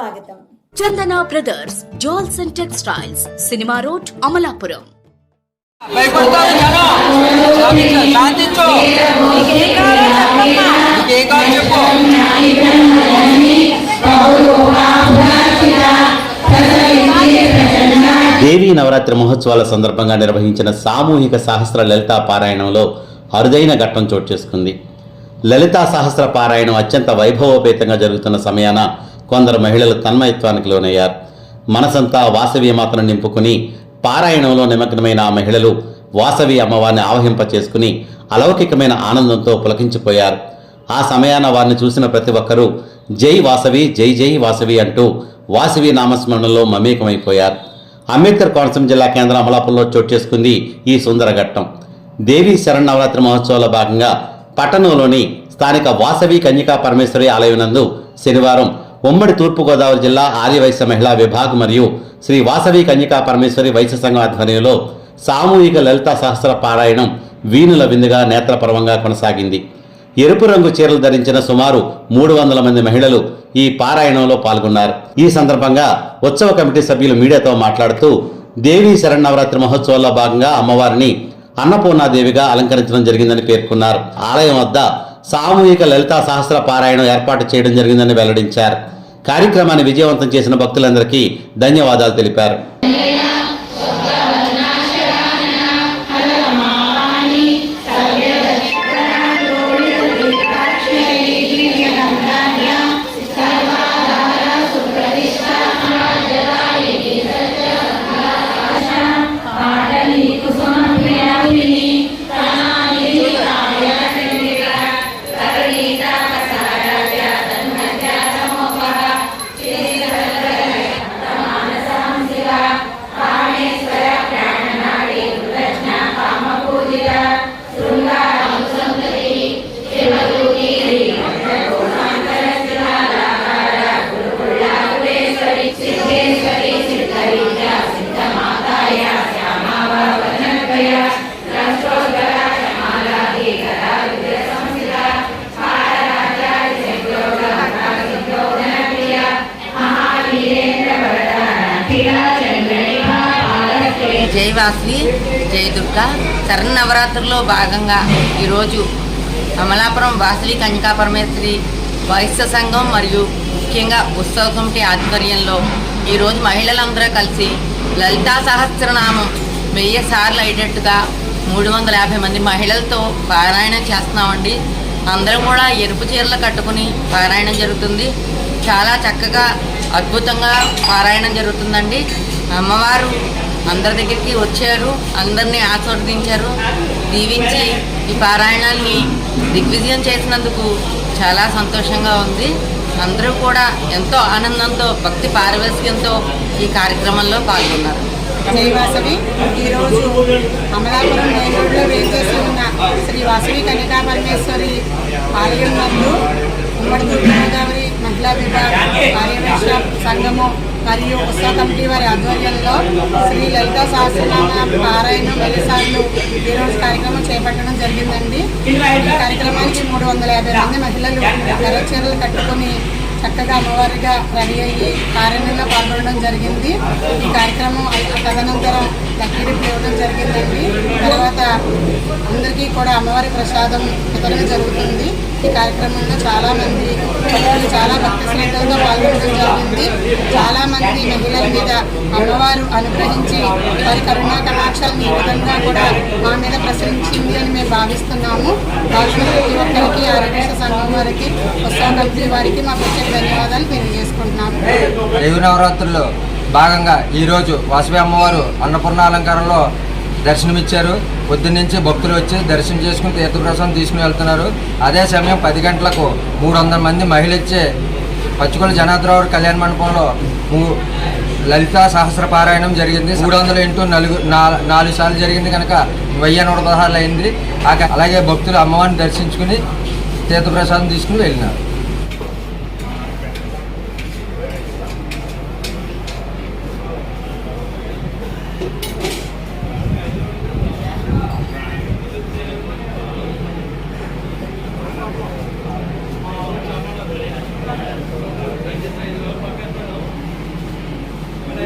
స్వాగతం. Chandana brothers jewels and textiles cinema road Amalapuram. Devi Navaratri మహోత్సవాల సందర్భంగా నిర్వహించిన సామూహిక సహస్ర లలితా పారాయణంలో అరుదైన ఘట్టం చోటు చేసుకుంది. లలితా సహస్ర పారాయణం అత్యంత వైభవోపేతంగా జరుగుతున్న సమయాన కొందరు మహిళలు తన్మయత్వానికి లోనయ్యారు. మనసంతా వాసవి మాత్రం నింపుకుని పారాయణంలో నిమగ్నమైన ఆ మహిళలు వాసవి అమ్మవారిని ఆవహింప చేసుకుని అలౌకికమైన ఆనందంతో పులకించిపోయారు. ఆ సమయాన వారిని చూసిన ప్రతి ఒక్కరూ జై వాసవి జై జై వాసవి అంటూ వాసవి నామస్మరణలో మమేకమైపోయారు. అంబేద్కర్ కోనసీమ జిల్లా కేంద్రం అమలాపురంలో చోటు చేసుకుంది ఈ సుందర ఘట్టం దేవీ శరణవరాత్రి మహోత్సవాల భాగంగా పట్టణంలోని స్థానిక వాసవి కన్యకా పరమేశ్వరి ఆలయం నందు శనివారం ఉమ్మడి తూర్పుగోదావరి జిల్లా ఆర్యవైశ్య మహిళా విభాగ్ మరియు శ్రీ వాసవి కన్యకా పరమేశ్వరి వైశ్య సంఘం ఆధ్వర్యంలో సామూహిక లలిత సహస్ర పారాయణం వీణుల విందుగా నేత్రపర్వంగా కొనసాగింది. ఎరుపు రంగు చీరలు ధరించిన సుమారు మూడు వందల మంది మహిళలు ఈ పారాయణంలో పాల్గొన్నారు. ఈ సందర్భంగా ఉత్సవ కమిటీ సభ్యులు మీడియాతో మాట్లాడుతూ దేవీ శరణవరాత్రి మహోత్సవాల్లో భాగంగా అమ్మవారిని అన్నపూర్ణాదేవిగా అలంకరించడం జరిగిందని పేర్కొన్నారు. ఆలయం వద్ద సామూహిక లలితా సహస్ర పారాయణం ఏర్పాటు చేయడం జరిగిందని వెల్లడించారు. కార్యక్రమాన్ని విజయవంతం చేసిన భక్తులందరికీ ధన్యవాదాలు తెలిపారు. జై జయదుర్గ దుర్గా. శరన్నవరాత్రుల్లో భాగంగా ఈరోజు అమలాపురం వాసవి కన్యకా పరమేశ్వరి వైశ్య సంఘం మరియు ముఖ్యంగా ఉత్సవ కమిటీ ఆధ్వర్యంలో ఈరోజు మహిళలందరూ కలిసి లలితా సహస్రనామం వెయ్యి సార్లు అయ్యేటట్టుగా మూడు వందల యాభై మంది మహిళలతో పారాయణం చేస్తున్నామండి. అందరం కూడా ఎరుపు చీరలు కట్టుకుని పారాయణం జరుగుతుంది. చాలా చక్కగా అద్భుతంగా పారాయణం జరుగుతుందండి. అమ్మవారు అందరి దగ్గరికి వచ్చారు. అందరినీ ఆస్వాదించారు దీవించి ఈ పారాయణాన్ని దిగ్విజయం చేసినందుకు చాలా సంతోషంగా ఉంది. అందరూ కూడా ఎంతో ఆనందంతో భక్తి పారవస్యంతో ఈ కార్యక్రమంలో పాల్గొన్నారు. శ్రీవాసవి ఈరోజు అమలాపురం నేలూరులో వేచేసి ఉన్న శ్రీ వాసవి పరమేశ్వరి ఆలయం నందు ఉమ్మడి తూర్పుగోదావరి మహిళా విభాగం ఆర్యవేశ సంఘము మరియు ఉషా కమిటీ వారి ఆధ్వర్యంలో శ్రీ లలిత సహస్రనామ పారాయణం వెలిసార్లు ఈరోజు కార్యక్రమం చేపట్టడం జరిగిందండి. ఈ కార్యక్రమానికి మూడు వందల యాభై మంది మహిళలు ఎర్ర చీరలు కట్టుకొని చక్కగా అమ్మవారిగా రెడీ అయ్యి పారాయణంలో పాల్గొనడం జరిగింది. ఈ కార్యక్రమం తదనంతరం తదనంతరం లక్కీడిప్ ఇవ్వడం జరిగిందండి. తర్వాత అందరికీ కూడా అమ్మవారి ప్రసాదం వితరణ జరుగుతుంది. ఈ కార్యక్రమంలో చాలామంది పిల్లలు చాలా భక్తి శ్రద్ధలతో పాల్గొనడం జరిగింది. చాలామంది మహిళల మీద అమ్మవారు అనుగ్రహించి వారి కరుణా కటాక్షాలను ఈ విధంగా కూడా మా మీద ప్రసరించింది అని మేము భావిస్తున్నాము. పాల్గొన్న ప్రతి ఒక్కరికి ఆరోగ్య సంఘం వారికి ఉత్సాహ వారికి మా ప్రత్యేక ధన్యవాదాలు తెలియజేసుకుంటున్నాము. నవరాత్రుల్లో భాగంగా ఈరోజు వాసవి అమ్మవారు అన్నపూర్ణ అలంకారంలో దర్శనమిచ్చారు. పొద్దున్నుంచి భక్తులు వచ్చి దర్శనం చేసుకుని తీర్థప్రసాదం తీసుకుని వెళ్తున్నారు. అదే సమయం పది గంటలకు మూడు వందల మంది మహిళ ఇచ్చే పచ్చికొల జనాద్రావు కళ్యాణ మండపంలో మూ- లలితా సహస్ర పారాయణం జరిగింది. మూడు వందల ఇంటూ నలుగు నాలుగు సార్లు జరిగింది కనుక వెయ్యి నూట పదహారులు అయింది. అలాగే భక్తులు అమ్మవారిని దర్శించుకుని తీర్థప్రసాదం తీసుకుని వెళ్ళినారు.